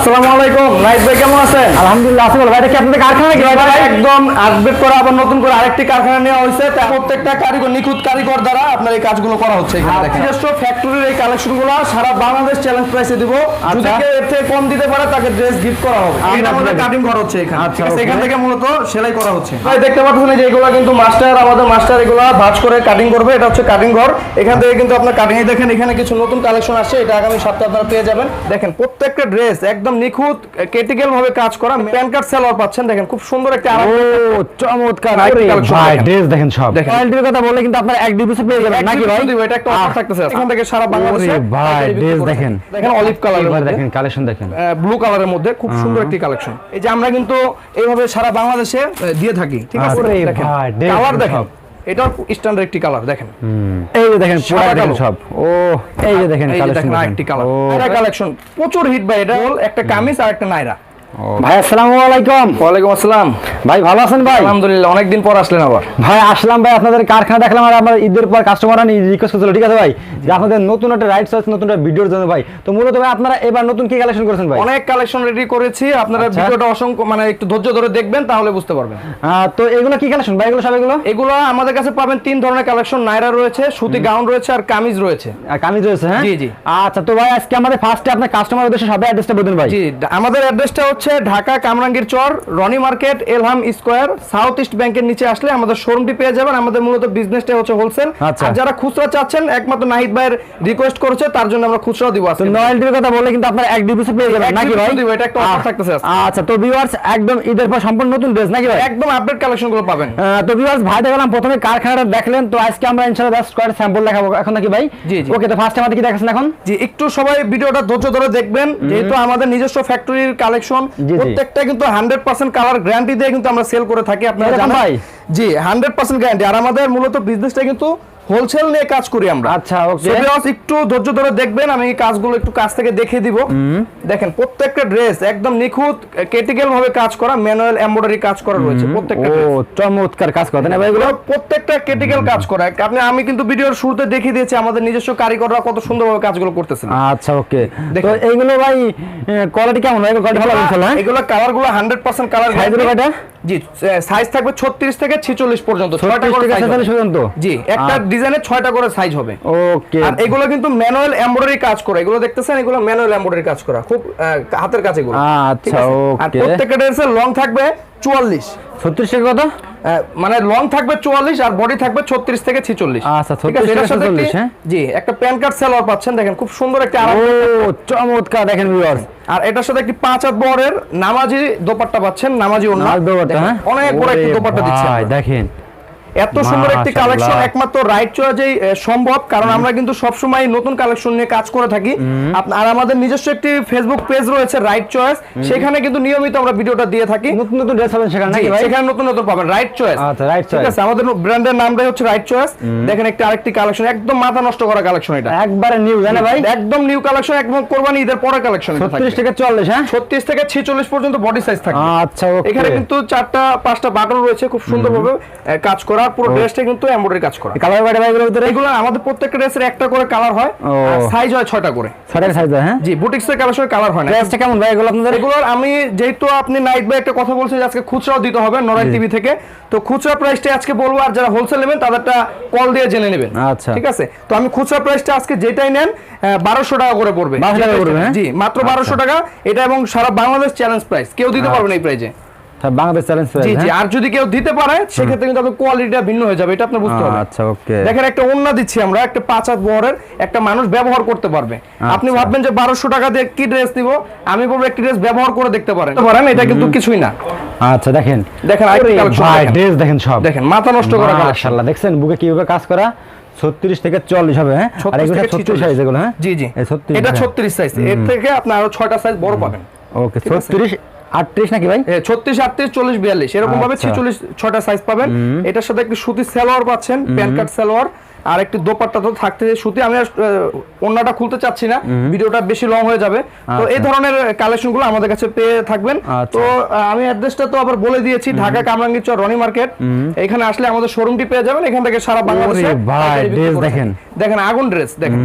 আসসালামু আলাইকুম। নাইট ভাই কেমন আছেন? আলহামদুলিল্লাহ আছে ভাই এটা আপনাদের কারখানা নাকি ভাই? ভাই একদম আপডেট করে আবার নতুন করে আরেকটি কারখানা নেওয়া হয়েছে। তা প্রত্যেকটা কারিগর নিখুঁত কারিগর দ্বারা আপনার এই কাজগুলো করা হচ্ছে এখানে দেখেন। নিজস্ব ফ্যাক্টরির এই কালেকশনগুলো সারা বাংলাদেশ চ্যালেঞ্জ প্রাইসে দিব। যদি। কেউ এর থেকে কম দিতে পারে তাকে ড্রেস গিফট করা হবে। আমাদের। কাটিং ঘর হচ্ছে এখানে। আচ্ছা, ঠিক আছে? okay. এখান থেকে মূলত সেলাই করা হচ্ছে। ভাই দেখতে পাচ্ছেন যে এগুলো কিন্তু মাস্টার আমাদের মাস্টার এগুলো ভাঁজ করে কাটিং করবে। এটা হচ্ছে কাটিং ঘর। এখান থেকে কিন্তু আপনার কাটিং দেখেন এখানে কিছু নতুন কালেকশন আসছে। এটা আগামী সপ্তাহে আপনারা পেয়ে যাবেন। দেখেন প্রত্যেকটা ড্রেস একদম নিখুঁত ক্রিটিক্যাল ভাবে কাজ করা প্যান কার্ড সেলার পাচ্ছেন দেখেন খুব সুন্দর একটা আরাম ও চমৎকার। ভাই ড্রেস দেখেন সব। দেখেন। কোয়ালিটির কথা বললে কিন্তু আপনার এক ডিভিসে পেয়ে যাবেন নাকি ভাই? এটা একটা অফার থাকতেছে এখান থেকে সারা বাংলাদেশে ভাই ড্রেস দেখেন। দেখেন অলিভ কালারের দেখেন কালেকশন দেখেন। ব্লু কালারের মধ্যে খুব সুন্দর একটি কালেকশন এই যে আমরা কিন্তু এইভাবে সারা বাংলাদেশে দিয়ে থাকি ঠিক আছে? কালার দেখেন। এটা স্ট্যান্ডার্ড একটি কালার দেখেন। এই যে দেখেন পুরো দেখেন সব। ও এই যে দেখেন কালেকশন কালার কালেকশন প্রচুর হিট ভাই এটা হল একটা কামিজ আর একটা নাইরা ভাই আসসালামু আলাইকুম। ওয়ালাইকুম আসসালাম। ভাই ভালো আছেন ভাই? আলহামদুলিল্লাহ অনেকদিন পর আসলেন আবার। ভাই আসলাম ভাই আপনাদের কারখানা দেখলাম আর আমার ঈদের পর কাস্টমাররা রিকোয়েস্ট করছিল ঠিক আছে ভাই? যে আপনাদের নতুন একটা রাইটস আছে নতুন একটা ভিডিওর জন্য ভাই। তো মূলত ভাই আপনারা এবার নতুন কি কালেকশন করেছেন ভাই? অনেক কালেকশন রেডি করেছি। আপনারা আচ্ছা। ভিডিওটা অসংখ্য মানে একটু ধৈর্য ধরে দেখবেন তাহলে বুঝতে পারবেন। তো এগুলো কি কালেকশন ভাই? এগুলো সব এগুলো? এগুলো আমাদের কাছে পাবেন তিন ধরনের কালেকশন নাইরা রয়েছে সুতি গাউন রয়েছে আর কামিজ রয়েছে। আর কামিজ রয়েছে হ্যাঁ? জি, জি। আচ্ছা তো ভাই আজকে আমাদের ফার্স্টে আপনার কাস্টমার উদ্দেশ্যে সবাই অ্যাড্রেসটা বলুন ভাই। জি আমাদের অ্যাড্রেসটা হচ্ছে Dhaka Kamrangir Char Rony Market Elham Square South East ব্যাংকের নিচে আসলে আমাদের শোরুমটি পেয়ে যাবেন। আমাদের মূলত বিজনেসটা হচ্ছে হোলসেল আচ্ছা। আর যারা খুচরা চাচ্ছেন একমাত্র নাহিদ ভাইয়ের রিকোয়েস্ট করেছে তার জন্য আমরা খুচরা দিব আজকে। নয়েলটির কথা বললে কিন্তু আপনার এক ডিভিসে পেয়ে যাবেন নাকি ভাই? দিব, এটা একটা আহ, থাকতেছে আচ্ছা তো ভিউয়ার্স একদম ঈদের পর সম্পূর্ণ নতুন ড্রেস নাকি ভাই? একদম আপডেট কালেকশনগুলো পাবেন। তো ভিউয়ার্স ভাই দেখলাম প্রথমে কারখানাটা দেখলেন তো আজকে আমরা ইনশাআল্লাহ জাস্ট কয়েকটা স্যাম্পল দেখাবো এখন নাকি ভাই? জি, জি। ওকে তো ফার্স্ট আমাদের কি দেখাচ্ছেন এখন? জি একটু সবাই ভিডিওটা ধৈর্য ধরে দেখবেন যেহেতু আমাদের নিজস্ব ফ্যাক্টরির কালেকশন। প্রত্যেকটা কিন্তু হান্ড্রেড পার্সেন্ট কালার গ্যারান্টি দিয়ে কিন্তু আমরা সেল করে থাকি আপনারা জানাই জি হান্ড্রেড পার্সেন্ট গ্যারান্টি আর আমাদের মূলত বিজনেসটা কিন্তু হোলসেল নিয়ে কাজ করি আমরা। আচ্ছা, viewers, একটু ধৈর্য ধরে দেখবেন আমি কাজগুলো একটু কাছ থেকে দেখিয়ে দিব। দেখেন প্রত্যেকটা ড্রেস একদম নিখুঁত ক্রিটিক্যাল ভাবে কাজ করা ম্যানুয়াল এমব্রয়ডারি কাজ করা রয়েছে প্রত্যেকটা ও চমৎকার কাজ করতেন ভাই এগুলো? প্রত্যেকটা ক্রিটিক্যাল কাজ করা। আপনি আমি কিন্তু ভিডিওর শুরুতে দেখিয়ে দিয়েছি আমাদের নিজস্ব কারিগররা কত সুন্দরভাবে কাজগুলো করতেছে। আচ্ছা ওকে তো। এইগুলো ভাই কোয়ালিটি কেমন ভাই কোয়ালিটি ভালো ইনশাআল্লাহ হ্যাঁ? এগুলো কালারগুলো হান্ড্রেড পার্সেন্ট কালার Size গুলো কয়টা? জি সাইজ থাকবে ছত্রিশ থেকে ছিচল্লিশ পর্যন্ত ছয়টা 36 করে সাইজ size হবে। 47 পর্যন্ত? জি একটা আচ্ছা। ডিজাইনে ছয়টা করে সাইজ হবে। ওকে আর এগুলো কিন্তু ম্যানুয়াল এমব্রয়ডারি কাজ করা। এগুলো দেখতেছেন? এগুলো ম্যানুয়াল এমব্রয়ডারি কাজ করা। খুব হাতের কাছে এগুলো। আচ্ছা, ওকে আর প্রত্যেকটা ড্রেসের লং থাকবে চুয়াল্লিশ। 36 টাকা কত মানে লং থাকবে চুয়াল্লিশ আর বডি থাকবে ছত্রিশ থেকে ছিচল্লিশ। আচ্ছা, ঠিক আছে? 36 এটার সাথে থেকে একটি- 46, হ্যাঁ? জি একটা প্যান কার্ড সেলার পাচ্ছেন দেখেন খুব সুন্দর একটা চমৎকার দেখেন ভিউয়ার্স আর এটার সাথে একটি পাঁচ হাত বরের নামাজি দোপাট্টা পাচ্ছেন নামাজি দেখেন, হ্যাঁ? অনেক বড় একটি দোপাট্টা দিচ্ছে দেখেন। এত সুন্দর একটি কালেকশন একমাত্র রাইট চয়েজেই সম্ভব কারণ আমরা কিন্তু সবসময় নতুন কালেকশন নিয়ে কাজ করে থাকি। আর আমাদের নিজস্ব একটি ফেসবুক পেজ রয়েছে রাইট চয়েস সেখানে কিন্তু নিয়মিত আমরা ভিডিওটা দিয়ে থাকি। নতুন নতুন ড্রেস পাবেন সেখানে নাকি ভাই? সেখানে নতুন নতুন পাবেন রাইট চয়েস আচ্ছা, Right ঠিক আছে আমাদের ব্র্যান্ডের নামটাই হচ্ছে রাইট চয়েস দেখেন একটা আরেকটি কালেকশন একদম মাথা নষ্ট করা কালেকশন এটা। একবারে নিউ জানে ভাই? একদম নিউ কালেকশন একদম কোরবানি ঈদের পরে কালেকশন 36 থেকে। 40 হ্যাঁ? ছত্রিশ থেকে ছিচল্লিশ পর্যন্ত বডি সাইজ থাকে আচ্ছা ওকে এখানে কিন্তু চারটা পাঁচটা বাটন রয়েছে খুব সুন্দরভাবে কাজ করা। আর পুরো ড্রেসটা কিন্তু এমব্রয়ডারি কাজ করা। কালার বাইরে এগুলোর ভিতরে? এগুলো আমাদের প্রত্যেকটা ড্রেসের একটা করে কালার হয় আর সাইজ হয় ছয়টা করে। ছয়টা সাইজ হ্যাঁ জি বুটিক্সের কালেকশন কালার হয় না। ড্রেসটা কেমন ভাই এগুলো আপনাদের? এগুলোর আমি যেহেতু আপনি নাইট বাই একটা কথা বলছেন আজকে খুচরাও দিতে হবে নরাই টিভি থেকে তো খুচরা প্রাইসটা আজকে বলব আর যারা হোলসেল নেবেন তাদেরটা কল দিয়ে জেনে নেবেন। আচ্ছা। ঠিক আছে? তো আমি খুচরা প্রাইসটা আজকে যেটাই নেন বারোশো টাকা করে পড়বে। 1200 হ্যাঁ? জি মাত্র বারোশো টাকা। এটা এবং সারা বাংলাদেশ চ্যালেঞ্জ প্রাইস কেউ দিতে পারবে না এই প্রাইজে বাংলাদেশ চ্যালেঞ্জ জি জি আর যদি কেউ দিতে পারে সেক্ষেত্রে কিন্তু আপনার কোয়ালিটিটা ভিন্ন হয়ে যাবে এটা আপনি বুঝতে হবে আচ্ছা ওকে দেখেন একটা ওন্না দিচ্ছি আমরা একটা পাঁচ হাত বহরের একটা মানুষ ব্যবহার করতে পারবে। আপনি ভাববেন যে বারোশো টাকা দিয়ে কি ড্রেস দিব আমি বলব একটি ড্রেস ব্যবহার করে দেখতে পারেন। পারেন? এটা কিন্তু কিছুই না। আচ্ছা দেখেন। দেখেন ভাই ড্রেস দেখেন সব। দেখেন মাথা নষ্ট করা মাশাআল্লাহ দেখছেন? বুকে কীভাবে কাজ করা? 36 থেকে 40 হবে হ্যাঁ? আর এগুলো 36 সাইজ এগুলো হ্যাঁ? জি জি। এই 36 হ্যাঁ। ছত্রিশ সাইজ এর থেকে আপনি আরও সাইজ বড় পাবেন। ওকে ঠিক 36 38 নাকি ভাই? ছত্রিশ আটত্রিশ চল্লিশ বিয়াল্লিশ। এরকম ভাবে আচ্ছা। ছিচল্লিশ ছয়টা সাইজ পাবেন। এটার সাথে একটি সুতি সালোয়ার পাচ্ছেন প্যান কার্ড সালোয়ার। আর একটি দোপাট্টা তো থাকতে সুতি আমি আর ওড়নাটা খুলতে চাচ্ছি না। ভিডিওটা বেশি লং হয়ে যাবে। তো এই আচ্ছা। ধরনের কালেকশনগুলো আমাদের কাছে পেয়ে থাকবেন। আচ্ছা। তো আমি অ্যাড্রেসটা তো আবার বলে দিয়েছি ঢাকা কামরাঙ্গীর চর রনি মার্কেট। এখানে আসলে আমাদের শোরুমটি পেয়ে যাবেন। এখান থেকে সারা বাংলাদেশে দেখেন। দেখেন আগুন ড্রেস দেখেন।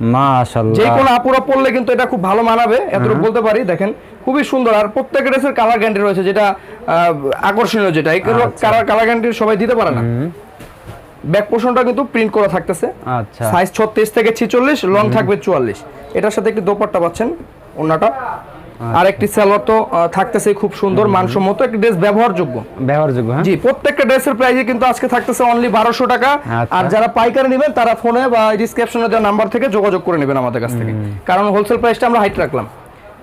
মাশাআল্লাহ। যে কোনো আপুরা পড়লে কিন্তু এটা খুব ভালো মানাবে এতটুকু বলতে পারি। দেখেন খুবই সুন্দর। আর প্রত্যেক ড্রেসের কালার গ্যারান্টি রয়েছে যেটা আকর্ষণীয় যেটা। এগুলো। কালার কালার গ্যারান্টি সবাই দিতে পারে না। ব্যাক পোর্শনটা কিন্তু প্রিন্ট করা থাকতেছে। আচ্ছা। সাইজ ছত্রিশ থেকে ছিচল্লিশ লং থাকবে চুয়াল্লিশ। এটার সাথে একটু দোপাট্টা পাচ্ছেন আচ্ছা। আর একটি সালোয়ার তো থাকতেছে খুব সুন্দর মানসম্মত। একটি ড্রেস ব্যবহারযোগ্য। ব্যবহারযোগ্য হ্যাঁ। জি প্রত্যেকটা ড্রেসের প্রাইসে কিন্তু আজকে থাকতেছে অনলি বারোশো টাকা। আচ্ছা। আর যারা পাইকারি নেবেন তারা ফোনে বা ডিসক্রিপশনে দেওয়া নাম্বার থেকে যোগাযোগ করে নেবেন আমাদের কাছ থেকে। কারণ হোলসেল প্রাইসটা আমরা হাইট রাখলাম।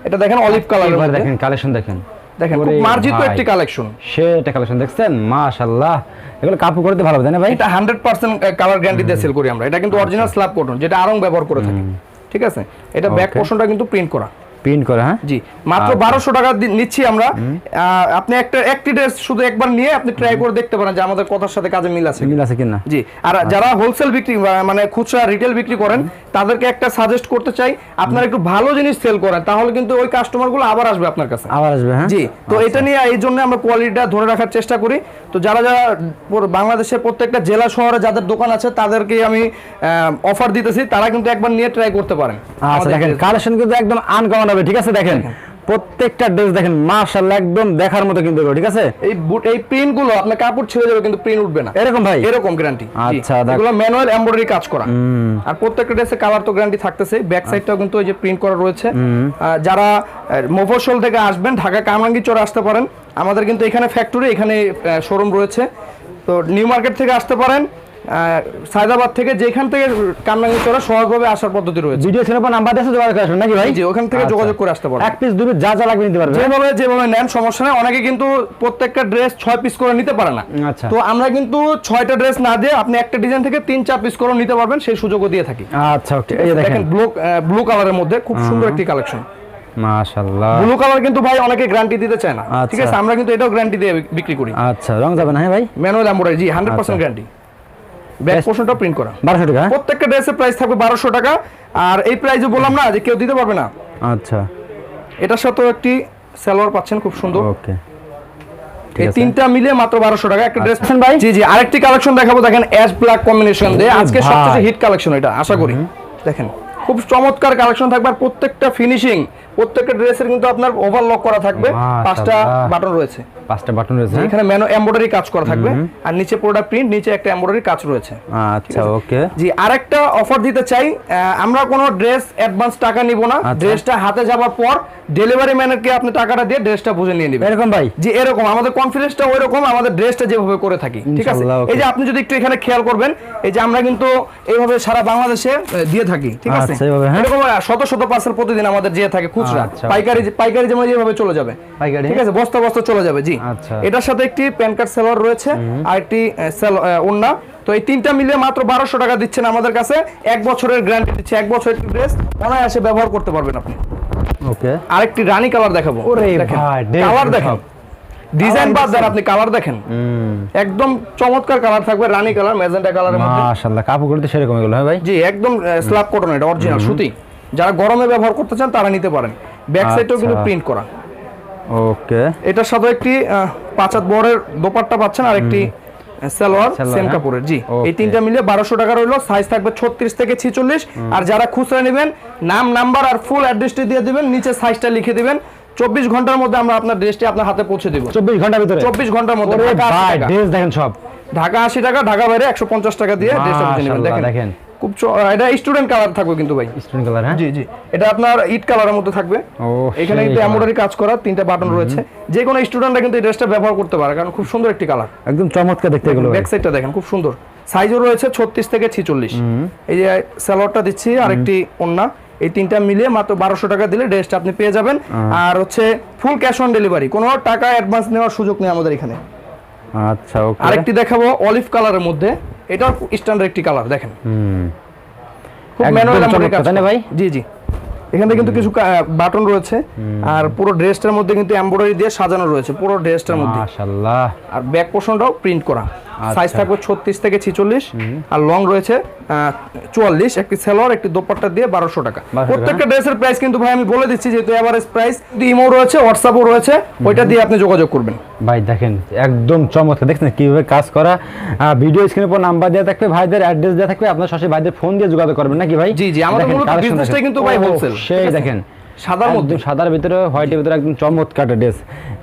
এটা দেখেন অলিভ কালার দেখেন কালেকশন দেখেন। দেখেন খুব মার্জিত একটি কালেকশন সে এটা কালেকশন দেখছেন? মাশাআল্লাহ। এগুলো কাপড় করতে ভালো হবে না ভাই? এটা হান্ড্রেড পার্সেন্ট কালার গ্যারান্টি দিয়ে সেল করি আমরা। এটা কিন্তু অরিজিনাল স্ল্যাব কটন যেটা আরং ব্যবহার করে থাকি। ঠিক আছে? এটা ব্যাক. পোর্শনটা কিন্তু প্রিন্ট করা। প্রিন্ট করা হ্যাঁ? জি মাত্র আচ্ছা। বারোশো টাকা নিচ্ছি আমরা। আহ, আপনি একটা একটি ড্রেস শুধু একবার নিয়ে আপনি ট্রাই করে দেখতে পারেন যে আমাদের কথার সাথে কাজে মিল আছে মিল আছে কিনা। জি আর যারা হোলসেল বিক্রি মানে খুচরা রিটেল বিক্রি করেন তাদেরকে একটা সাজেস্ট করতে চাই আপনারা একটু ভালো জিনিস সেল করেন তাহলে কিন্তু ওই কাস্টমারগুলো আবার আসবে আপনার কাছে। আবার আসবে হ্যাঁ? জি তো এটা নিয়ে এই জন্য আমরা কোয়ালিটিটা ধরে রাখার চেষ্টা করি। তো যারা যারা বাংলাদেশের প্রত্যেকটা জেলা শহরে যাদের দোকান আছে তাদেরকে আমি অফার দিতেছি তারা কিন্তু একবার নিয়ে ট্রাই করতে পারেন। আচ্ছা দেখেন কালেকশন কিন্তু একদম আনকমন হবে ঠিক আছে? দেখেন। প্রত্যেকটা ড্রেস দেখেন মাশাআল্লাহ একদম দেখার মতো কিন্তু ঠিক আছে? এই বুট এই প্রিন্টগুলো আপনার কাপড় ছেড়ে যাবে কিন্তু প্রিন্ট উঠবে না। এরকম ভাই? এরকম গ্যারান্টি আচ্ছা, এগুলো ম্যানুয়াল এমব্রয়ডারি কাজ করা। আর প্রত্যেকটা ড্রেসে কালার তো গ্যারান্টি থাকতেছে। ব্যাক সাইডটাও কিন্তু ওই যে প্রিন্ট করা রয়েছে। যারা মোফসল থেকে আসবেন ঢাকা কামরাঙ্গি চরে আসতে পারেন। আমাদের কিন্তু এখানে ফ্যাক্টরি এখানে শোরুম রয়েছে। তো নিউ মার্কেট থেকে আসতে পারেন। সায়দাবাদ থেকে যেখান থেকে কামরাঙ্গি চরে সহজভাবে আসার পদ্ধতি রয়েছে। ভিডিও ছিল পর নাম্বার দিয়েছে যোগাযোগ আসবেন নাকি ভাই? জি ওখান থেকে আচ্ছা। যোগাযোগ করে আসতে পারেন এক পিস দুই যা যা লাগবে নিতে পারবে। যেভাবে যেভাবে নেন সমস্যা নেই। অনেকে কিন্তু প্রত্যেকটা ড্রেস ছয় পিস করে নিতে পারে না। আচ্ছা। তো আমরা কিন্তু ছয়টা ড্রেস না দিয়ে আপনি একটা ডিজাইন থেকে তিন চার পিস করে নিতে পারবেন সেই সুযোগও দিয়ে থাকি। আচ্ছা ওকে এই দেখেন। ব্লু ব্লু কালারের মধ্যে খুব সুন্দর একটি কালেকশন মাশাআল্লাহ। ব্লু কালার কিন্তু ভাই অনেকে গ্যারান্টি দিতে চায় না। আচ্ছা। ঠিক আছে আমরা কিন্তু এটাও গ্যারান্টি দিয়ে বিক্রি করি। আচ্ছা রং যাবে না হ্যাঁ ভাই? ম্যানুয়াল এমব্রয়ডারি জি হান্ড্রেড পার্সেন্ট আচ্ছা। গ্যারান্টি ব্যাক পোর্শনটা প্রিন্ট করা। বারোশো টাকা? প্রত্যেকটা ড্রেসের প্রাইস থাকবে বারোশো টাকা। আর এই প্রাইসে বললাম না যে কেউ দিতে পারবে না। আচ্ছা। এটার সাথেও একটি সালোয়ার পাচ্ছেন খুব সুন্দর। ওকে ঠিক এই আছে। তিনটা মিলিয়ে মাত্র টাকা। একটা ড্রেস আচ্ছা। ভাই। জি জি আরেকটি কালেকশন দেখাবো। দেখেন অ্যাশ ব্ল্যাক কম্বিনেশন দিয়ে। আজকে সবচেয়ে হিট কালেকশন এটা আশা করি। দেখেন খুব চমৎকার কালেকশন থাকবে। আর প্রত্যেকটা ফিনিশিং প্রত্যেকটা ড্রেসের কিন্তু আপনার ওভারলক করা থাকবে। পাঁচটা বাটন রয়েছে। পাঁচটা বাটন রয়েছে? এখানে ম্যানো এমব্রয়ডারি কাজ করা থাকবে। আর নিচে পুরোটা প্রিন্ট নিচে একটা এমব্রয়ডারি কাজ রয়েছে। আচ্ছা ওকে জি আরেকটা অফার দিতে চাই। আমরা কোনো ড্রেস অ্যাডভান্স টাকা নিব না। আচ্ছা। ড্রেসটা হাতে যাওয়ার পর ডেলিভারি ম্যানেরকে আপনি টাকাটা দিয়ে ড্রেসটা বুঝে নিয়ে নেবেন। এরকম ভাই? যে এরকম। আমাদের কনফিডেন্সটা ওই রকম আমাদের ড্রেসটা যেভাবে করে থাকি। ঠিক আছে? এই যে আপনি যদি একটু এখানে খেয়াল করবেন এই যে আমরা কিন্তু এইভাবে সারা বাংলাদেশে দিয়ে থাকি। ঠিক আছে? আচ্ছা, হ্যাঁ? এরকম শত শত পার্সেল প্রতিদিন আমাদের দিয়ে থাকে। খুচরা। আচ্ছা, পাইকারি পাইকারি যেমন যেভাবে চলে যাবে। পাইকারি? ঠিক আছে বস্তা বস্তা চলে যাবে জি। আচ্ছা। এটার সাথে একটি প্যান কার্ড সেলার রয়েছে আর একটি ওন্না তো এই তিনটা মিলে মাত্র বারোশো টাকা দিচ্ছেন আমাদের কাছে। এক বছরের গ্যারান্টি দিচ্ছে এক বছরের ড্রেস। অনায়াসে ব্যবহার করতে পারবেন আপনি। ওকে। আরেকটি রানী কালার দেখাবো। ওরে ভাই, কালার দেখেন। ডিজাইন বাদ দেন আপনি কালার দেখেন। একদম চমৎকার কালার থাকবে রানী কালার ম্যাজেন্টা কালারের মাশাআল্লাহ কাপড় করতে সেরকম এগুলো হ্যাঁ ভাই? জি একদম স্ল্যাব কটন এটা অরিজিনাল সুতি। যারা গরমে ব্যবহার করতে চান তারা নিতে পারেন। ব্যাক সাইডেও কিন্তু আচ্ছা। প্রিন্ট করা। ওকে। এটার সাথে একটি আহ, পাঁচ হাত বড়ের দোপাট্টা পাচ্ছেন আর একটি সালোয়ার সেম হ্যাঁ? কাপড়ের। জি এই তিনটা মিলে বারোশো টাকা রইল। সাইজ থাকবে ছত্রিশ থেকে ছিচল্লিশ। আর যারা খুচরা নেবেন নাম নাম্বার আর ফুল অ্যাড্রেসটি দিয়ে দিবেন নিচে সাইজটা লিখে দিবেন। চব্বিশ ঘণ্টার মধ্যে আমরা আপনার ড্রেসটি আপনার হাতে পৌঁছে দিব। চব্বিশ ঘণ্টার ভিতরে? চব্বিশ ঘণ্টার মধ্যে ঢাকা 80 ভাই ড্রেস দেখেন সব। ঢাকা আশি টাকা ঢাকা বাইরে একশো পঞ্চাশ টাকা দিয়ে ড্রেসটা দেখেন। খুব এটা স্টুডেন্ট কালার থাকবে কিন্তু ভাই। স্টোন কালার হ্যাঁ? জি জি। এটা আপনার ইট কালারের মধ্যে থাকবে। এখানে কিন্তু এমব্রয়ডারি কাজ করা তিনটা বাটন রয়েছে। যে কোনো স্টুডেন্টরা কিন্তু এই ড্রেসটা ব্যবহার করতে পারে কারণ খুব সুন্দর একটি কালার একদম চমৎকার দেখতে এগুলো ব্যাক সাইডটা দেখেন খুব সুন্দর। সাইজও রয়েছে ছত্রিশ থেকে ছিচল্লিশ। এই যে দিচ্ছি আর একটি ওন্না এই তিনটা মিলিয়ে মাত্র বারোশো টাকা দিলে ড্রেসটা আপনি পেয়ে যাবেন। আর হচ্ছে ফুল ক্যাশ অন ডেলিভারি কোনো টাকা অ্যাডভান্স নেওয়ার সুযোগ নেই আমাদের এখানে। আচ্ছা ওকে আরেকটি দেখাবো অলিভ কালারের মধ্যে। এটাও স্ট্যান্ডার্ড একটি কালার দেখেন। খুব ম্যানুয়াল ভাই? জি জি। এখানে কিন্তু কিছু বাটন রয়েছে আর পুরো ড্রেসটার মধ্যে কিন্তু এমব্রয়ডারি দিয়ে সাজানো রয়েছে পুরো ড্রেসটার মধ্যে। মাশাআল্লাহ। আর ব্যাক পোর্শনটাও প্রিন্ট করা। সাইজ আচ্ছা। থাকবে ছত্রিশ থেকে ছিচল্লিশ। আর লং রয়েছে চুয়াল্লিশ। একটি সেলোয়ার একটি দোপাট্টা দিয়ে বারোশো টাকা। প্রত্যেকটা ড্রেসের প্রাইস কিন্তু ভাই আমি বলে দিচ্ছি যেহেতু এভারেজ প্রাইস ইমো রয়েছে হোয়াটসঅ্যাপও রয়েছে ওইটা দিয়ে আপনি যোগাযোগ করবেন। ভাই দেখেন একদম চমৎকার। দেখছেন কীভাবে কাজ করা? ভিডিও স্ক্রিনের উপর নাম্বার দেওয়া থাকবে ভাইদের অ্যাড্রেস দেওয়া থাকবে আপনার সরাসরি ভাইদের ফোন দিয়ে যোগাযোগ করবেন নাকি ভাই? জি, জি, আমাদের। কিন্তু ভাই wholesale, সেই দেখেন। সাদার মধ্যে? সাদার ভিতরে হোয়াইটের ভিতরে একদম চমৎকার ড্রেস।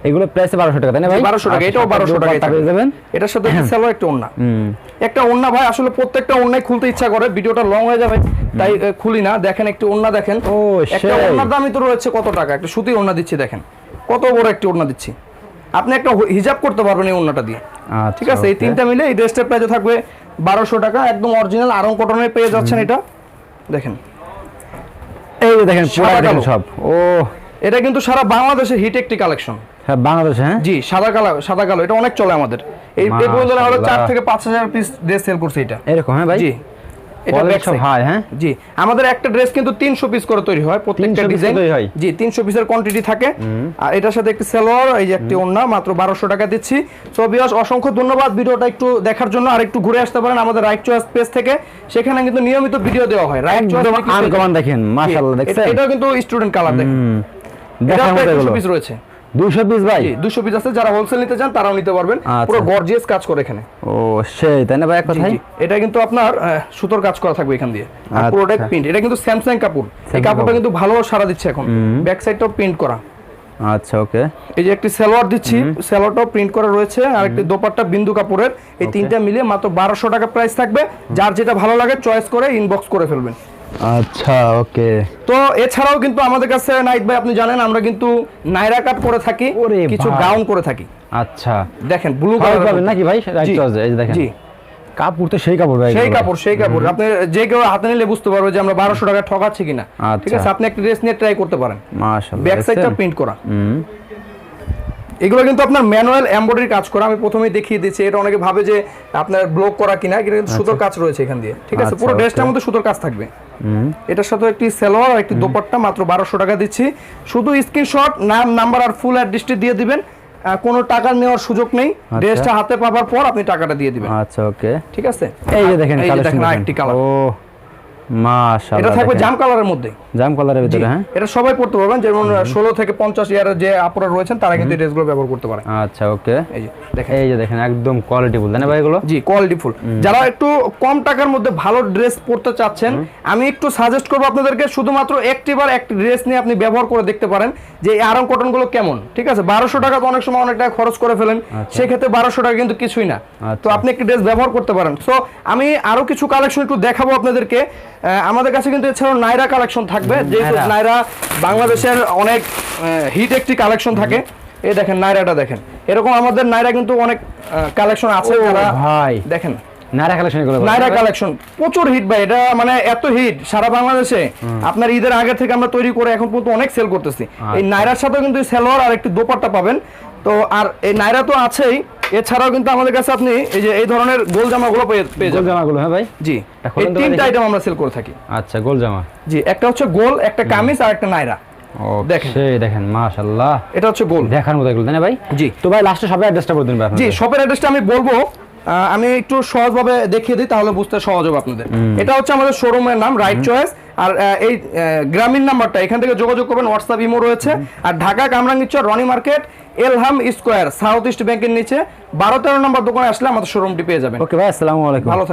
এগুলো প্রাইস বারোশো টাকা তাই না ভাই? বারোশো টাকা আচ্ছা, এটাও বারোশো টাকা দুপাট্টা পেয়ে যাবেন। এটার সাথে সেলো একটা ওন্না হুম। একটা ওন্না ভাই আসলে প্রত্যেকটা ওন্নায় খুলতে ইচ্ছা করে ভিডিওটা লং হয়ে যাবে তাই খুলি না। দেখেন একটু ওন্না দেখেন। ও, একটা ওন্নার দামই তো রয়েছে কত টাকা? একটা সুতি ওন্না দিচ্ছি দেখেন। কত বড় একটি ওন্না দিচ্ছি। আপনি একটা হিজাব করতে পারবেন এই ওন্নাটা দিয়ে। আচ্ছা, ঠিক আছে? এই. তিনটা মিলে এই ড্রেসটার প্রাইসে থাকবে বারোশো টাকা একদম অরিজিনাল আরং কটনের পেয়ে যাচ্ছেন এটা। দেখেন। এই দেখেন দেখেন কালো। সব। ও। এটা কিন্তু সারা বাংলাদেশের হিট একটি কালেকশন হ্যাঁ বাংলাদেশে হ্যাঁ? জি সাদা কালো সাদা কালো। এটা অনেক চলে আমাদের। এই এই পর্যন্ত আমরা চার থেকে পাঁচ হাজার পিস ড্রেস সেল করছি এটা। এরকম হ্যাঁ ভাই? জি। হ্যাঁ? জি আমাদের একটা ড্রেস কিন্তু তিনশো পিস করে তৈরি হয় প্রত্যেকটা ডিজাইন জি তিনশো পিসের কোয়ান্টিটি থাকে। আর এটার সাথে একটি সেলোয়ার এই যে একটি ওন্না মাত্র বারোশো টাকা দিচ্ছি। সো বিয়াস অসংখ্য ধন্যবাদ ভিডিওটা একটু দেখার জন্য। আর একটু ঘুরে আসতে পারেন আমাদের রাইট চয়েস পেজ থেকে। সেখানে কিন্তু নিয়মিত ভিডিও দেওয়া হয়। রাইট আনকমন দেখেন মাশাআল্লাহ দেখছেন? এটা কিন্তু স্টুডেন্ট কালার দেখেন। দেখার মতো এগুলো। রয়েছে। 200 পিস ভাই? জি দুশো পিস আছে। যারা হোলসেল নিতে চান তারাও নিতে পারবেন। পুরো গর্জিয়াস কাজ করে এখানে। ও সেই তাই না ভাই এক কথাই এটা কিন্তু আপনার সুতোর কাজ করা থাকবে এখান দিয়ে। আর। প্রিন্ট এটা কিন্তু স্যামসাং কাপড়। এই কাপড়টা কিন্তু ভালো সারা দিচ্ছে এখন। ব্যাক সাইডটাও প্রিন্ট করা। আচ্ছা ওকে। এই যে একটি সালোয়ার দিচ্ছি সালোয়ারটাও প্রিন্ট করা রয়েছে। আর একটি দোপাট্টা বিন্দু কাপড়ের। এই তিনটা মিলিয়ে মাত্র বারোশো টাকা প্রাইস থাকবে। যার যেটা ভালো লাগে চয়েস করে ইনবক্স করে ফেলবেন। আচ্ছা ওকে। তো এছাড়াও কিন্তু আমাদের কাছে নাইট ভাই আপনি জানেন আমরা কিন্তু নাইরা কাট করে থাকি কিছু গাউন করে থাকি। আচ্ছা। দেখেন ব্লু কালার পাবেন নাকি ভাই? রাইট চয়েস এই দেখেন। জি। কাপড় তো সেই কাপড় ভাই সেই কাপড় সেই কাপড়। আপনি যে কেউ হাতে নিলে বুঝতে পারবে যে আমরা বারোশো টাকা ঠকাচ্ছি কিনা। আচ্ছা। ঠিক আছে আপনি একটা ড্রেস নিয়ে ট্রাই করতে পারেন। মাশাআল্লাহ ব্যাক সাইডটা প্রিন্ট করা। হুম। এগুলো কিন্তু আপনার ম্যানুয়াল এমব্রয়ডারি কাজ করা। আমি প্রথমেই দেখিয়ে দিচ্ছি এটা অনেকে ভাবে যে আপনার ব্লক করা কিনা কিন্তু সুতোর কাজ রয়েছে এখান দিয়ে ঠিক আছে? আচ্ছা, পুরো ড্রেসটার মধ্যে সুতোর কাজ থাকবে। এটার সাথে একটি সেলোয়ার আর একটি দোপাট্টা মাত্র বারোশো টাকা দিচ্ছি। শুধু স্ক্রিনশট নাম নাম্বার আর ফুল অ্যাড্রেসটি দিয়ে দিবেন। কোনো টাকা নেওয়ার সুযোগ নেই। ড্রেসটা হাতে পাবার পর আপনি টাকাটা দিয়ে দিবেন। আচ্ছা ওকে। ঠিক আছে? এই যে দেখেন কালেকশন দেখেন আরেকটি কালার ও মাশাআল্লাহ এটা থাকবে জাম কালারের মধ্যে। জাম কালারের ভিতরে হ্যাঁ? এটা সবাই পড়তে পারবেন যেমন ষোলো থেকে পঞ্চাশ ইয়ারের যে আপুরা রয়েছেন তারা কিন্তু এই ড্রেসগুলো ব্যবহার করতে পারে। আচ্ছা ওকে। এই যে দেখেন। এই যে দেখেন একদম কোয়ালিটি বলতেন ভাই এগুলো? জি কোয়ালিটি ফুল। যারা একটু কম টাকার মধ্যে ভালো ড্রেস পরতে চাচ্ছেন আমি একটু সাজেস্ট করব আপনাদেরকে শুধুমাত্র একটি বার একটি ড্রেস নিয়ে আপনি ব্যবহার করে দেখতে পারেন যে এই আরং কটনগুলো কেমন ঠিক আছে? বারোশো টাকা তো অনেক সময় অনেক টাকা খরচ করে ফেলেন সেক্ষেত্রে বারোশো টাকা কিন্তু কিছুই না। আচ্ছা। তো আপনি একটি ড্রেস ব্যবহার করতে পারেন। সো আমি আরও কিছু কালেকশন একটু দেখাবো আপনাদেরকে। আমাদের কাছে কিন্তু এছাড়াও নাইরা কালেকশন থাকবে। যেহেতু নাইরা। বাংলাদেশের অনেক হিট একটি কালেকশন থাকে। এই দেখেন নাইরাটা দেখেন। এরকম আমাদের নাইরা কিন্তু অনেক কালেকশন আছে যারা ভাই। দেখেন। নারা কালেকশন নাইরা কালেকশন। প্রচুর হিট ভাই এটা মানে এত হিট সারা বাংলাদেশে। আপনার ঈদের আগে থেকে আমরা তৈরি করে এখন পর্যন্ত অনেক সেল করতেছি। এই নাইরার সাথেও কিন্তু সেলোয়ার আর একটি দোপাট্টা পাবেন। তো আর এই নাইরা তো আছেই এছাড়াও কিন্তু আমাদের কাছে আপনি এই যে এই ধরনের গোল জামাগুলো পেয়ে যাবেন। জামাগুলো হ্যাঁ ভাই? জি। এই তিনটা আইটেম আমরা সেল করে থাকি। আচ্ছা গোল জামা। জি একটা হচ্ছে গোল একটা কামিজ আর একটা নাইরা। ও দেখেন। সেই দেখেন মাশাআল্লাহ। এটা হচ্ছে গোল। দেখার মতো এগুলো তাই ভাই? জি। তো ভাই লাস্টে সবাই অ্যাড্রেসটা বলে দিন ভাই জি। শপের অ্যাড্রেসটা আমি বলব আমি একটু সহজভাবে দেখিয়ে দিই তাহলে বুঝতে সহজ হবে আপনাদের। এটা হচ্ছে আমাদের শোরুমের নাম রাইট চয়েস আর এই গ্রামীণ নাম্বারটা এখান থেকে যোগাযোগ করবেন হোয়াটসঅ্যাপ ইমো রয়েছে। আর Dhaka Kamrangirchar Rony Market Elham Square South East ব্যাংকের নিচে। বারো তেরো নম্বর দোকানে আসলে আমাদের শোরুমটি পেয়ে যাবেন। ওকে ভাই আসসালামু আলাইকুম। ভালো